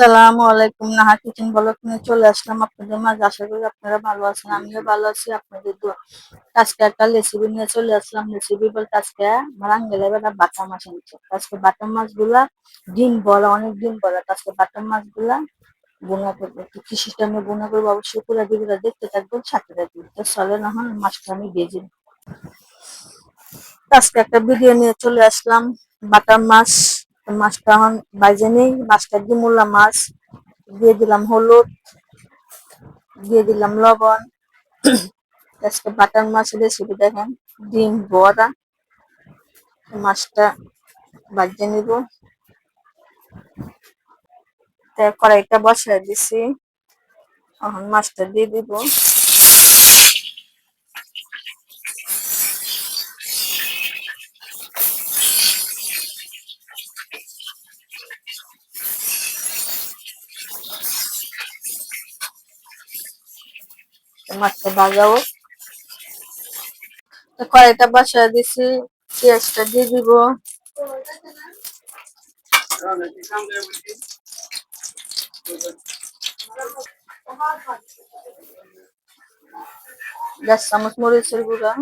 আসসালামু আলাইকুম। Naha kitchen blog নিয়ে চলে আসলাম আপনাদের মাঝে। আশা করি আপনারা ভালো আছেন, আমিও ভালো আছি। আপনাদের দোয়া। আজকে একটা রেসিপি নিয়ে চলে আসলাম। রেসিপি বলতে আজকে আমার আঙ্গেলে বেলা বাটা মাছ আনছে আজকে বাটা মাছগুলা ডিম বড়া, অনেক ডিম বড়া। আজকে বাটা মাছগুলা বোনা করব। কি সিস্টেমে বোনা করব। অবশ্যই পুরো ভিডিওটা দেখতে থাকবেন, সাথে থাকবেন। তো চলে না হন মাছটা আমি ভেজে। আজকে একটা ভিডিও নিয়ে চলে আসলাম। বাটার মাছ মাছটা এখন বাইজে নেই। মাছটা ডিমুলা মাছ, দিয়ে দিলাম হলুদ, দিয়ে দিলাম লবণ। আজকে বাটার মাছ রেসিপি দেখেন, ডিম, বড়া। মাছটা বাজে নিব। কড়াইটা বসায় দিছি। এখন মাছটা দিয়ে দিব। মাছটা ভাজাও তো কড়াইটা বসায় দিছি, পেঁয়াজটা দিয়ে দিব। দশ চামচ মরিচের গুঁড়া,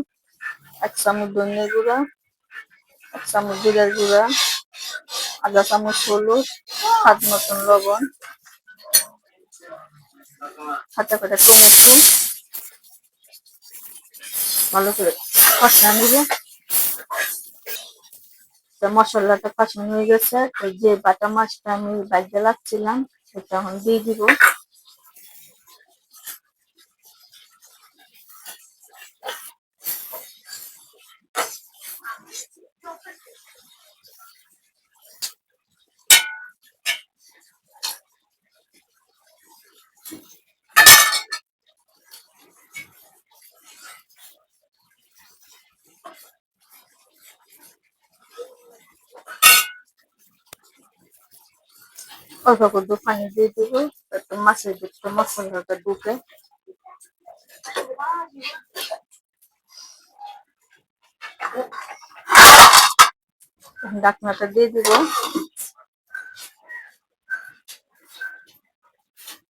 এক চামচ ধনিয়ার গুঁড়া, এক চামচ জিরার গুঁড়া, আধা চামচ হলুদ, স্বাদ মতন লবণ হাতে কাটা টমেটো ভালো করে কষা তো মশলাটা কষানো হয়ে গেছে। ওই যে বাটা মাছটা আমি বাজে লাগছিলাম সেটা এখন দিয়ে দিব। অল্প করে পানি দিয়ে দিব একটু মাছের ভিতরে মশলাটা ঢুকে ডাকনাটা দিয়ে দিব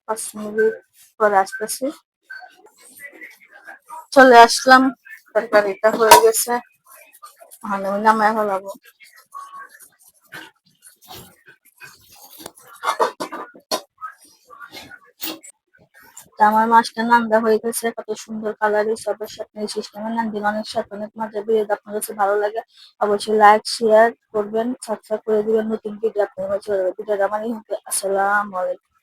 পাঁচ মিনিট পরে আসতেছি চলে আসলাম তরকারিটা হয়ে গেছে আমি নামায় ফেলাবো আমার মাছটা নান্দা হয়ে গেছে, কত সুন্দর কালারই সবার সাথে সিস্টেমে নান্দি অনেক সাথে অনেক মজা বেরিয়ে আপনার কাছে ভালো লাগে, অবশ্যই লাইক শেয়ার করবেন সাবস্ক্রাইব করে দিবেন, নতুন ভিডিও আপনার কাছে ভিডিওটা আমার আসসালাম আলাইকুম।